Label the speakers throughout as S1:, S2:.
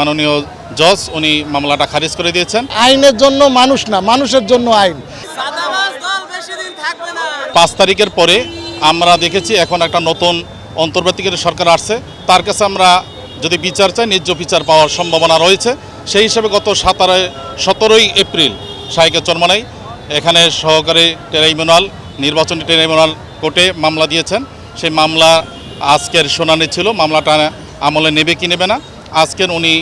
S1: মাননীয় জজ উনি মামলাটা খারিজ করে দিয়েছেন।
S2: আইনের জন্য মানুষ না মানুষের জন্য আইন।
S3: সাদাবাজ দল বেশি দিন থাকবে না।
S1: পাঁচ তারিখের পরে আমরা দেখেছি এখন একটা নতুন অন্তর্বর্তীকালীন সরকার আসছে। তার কাছে আমরা যদি বিচার চাই ন্যায্য বিচার পাওয়ার সম্ভাবনা রয়েছে। সেই হিসাবে গত সাতারো সতেরোই এপ্রিল শাহিকে চরমানাই এখানে সহকারী ট্রাইব্যুনাল নির্বাচনী ট্রাইব্যুনাল কোর্টে মামলা দিয়েছেন। সেই মামলা আজকের শুনানি ছিল মামলাটা আমলে নেবে কি নেবে না। আজকের উনি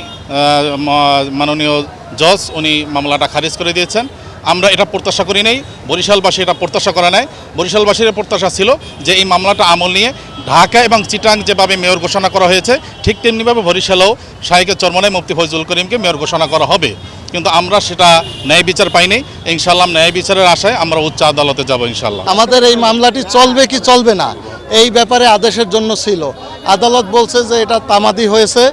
S1: মাননীয় জজ উনি মামলাটা খারিজ করে দিয়েছেন। আমরা এটা প্রত্যাশা করি নাই, বরিশালবাসী এটা প্রত্যাশা করে নাই। বরিশালবাসীর প্রত্যাশা ছিল যে এই মামলাটা আমল নিয়ে ঢাকা এবং চিটাং যেভাবে মেয়র ঘোষণা করা হয়েছে, ঠিক তেমনিভাবে বরিশালেও শাহিকে চরমনায় মুফতি ফজলুল করিমকে মেয়র ঘোষণা করা হবে। কিন্তু আমরা সেটা ন্যায় বিচার পাইনি ইনশাল্লাহ ন্যায় বিচারের আশায় আমরা উচ্চ আদালতে যাব ইনশাল্লাহ
S2: আমাদের এই মামলাটি চলবে কি চলবে না? এই ব্যাপারে আদেশের জন্য ছিল। আদালত বলছে যে এটা তামাদি হয়েছে।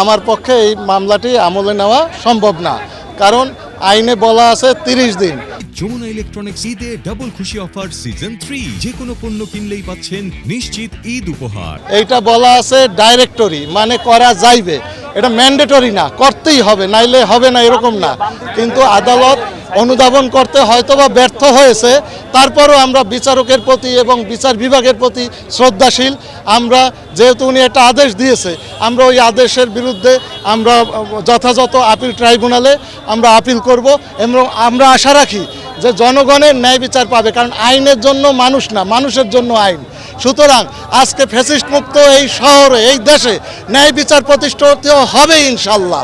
S2: আমার পক্ষে এই মামলাটি আমলে নেওয়া সম্ভব না। কারণ আইনে বলা আছে তিরিশ দিন।
S4: যমুনা ইলেকট্রনিক্স ঈদে ডাবল খুশি অফার সিজন থ্রি যে কোনো পণ্য কিনলেই পাচ্ছেন নিশ্চিত ঈদ উপহার।
S2: এইটা বলা আছে ডাইরেক্টরি মানে করা যাইবে। এটা ম্যান্ডেটরি না, করতেই হবে, নাইলে হবে না, এরকম না। কিন্তু আদালত অনুধাবন করতে হয়তোবা ব্যর্থ হয়েছে, তারপরও আমরা বিচারকের প্রতি এবং বিচার বিভাগের প্রতি শ্রদ্ধাশীল। আমরা যেহেতু উনি একটা আদেশ দিয়েছে, আমরা ওই আদেশের বিরুদ্ধে আমরা যথাযথ আপিল ট্রাইব্যুনালে আমরা আপিল করব এবং আমরা আশা রাখি যে জনগণের ন্যায় বিচার পাবে, কারণ আইনের জন্য মানুষ না, মানুষের জন্য আইন। সুতরাং আজকে ফ্যাসিস্ট মুক্ত এই শহরে এই দেশে ন্যায় বিচার প্রতিষ্ঠিত হবে ইনশাল্লাহ।